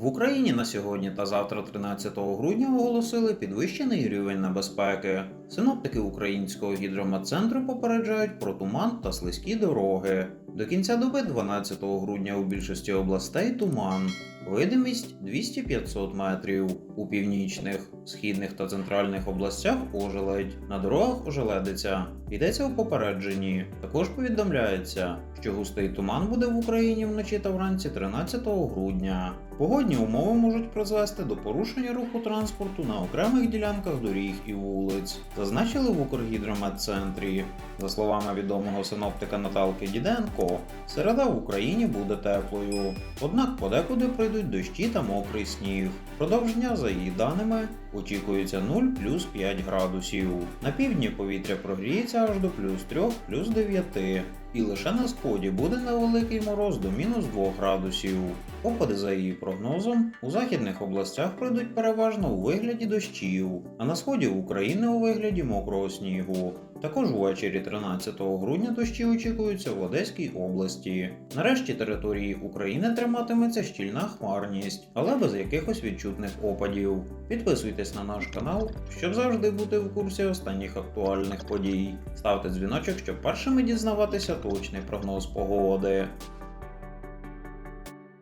В Україні на сьогодні та завтра, 13 грудня, оголосили підвищений рівень небезпеки. Синоптики українського гідрометцентру попереджають про туман та слизькі дороги. До кінця доби 12 грудня у більшості областей туман. Видимість 200-500 метрів. У північних, східних та центральних областях ожеледь. На дорогах ожеледиться. Йдеться у попередженні. Також повідомляється, що густий туман буде в Україні вночі та вранці 13 грудня. Погодні умови можуть призвести до порушення руху транспорту на окремих ділянках доріг і вулиць, зазначили в Укргідрометцентрі. За словами відомого синоптика Наталки Діденко, середа в Україні буде теплою. Однак подекуди прийдуть дощі та мокрий сніг. Продовж дня, за її даними, очікується 0 плюс 5 градусів. На півдні повітря прогріється аж до плюс 3 плюс 9. І лише на сході буде невеликий мороз до мінус 2 градусів. Опади за її прогнозом у західних областях пройдуть переважно у вигляді дощів, а на сході України у вигляді мокрого снігу. Також увечері 13 грудня дощі очікуються в Одеській області. Нарешті території України триматиметься щільна хмарність, але без якихось відчутних опадів. Підписуйтесь на наш канал, щоб завжди бути в курсі останніх актуальних подій. Ставте дзвіночок, щоб першими дізнаватися точний прогноз погоди.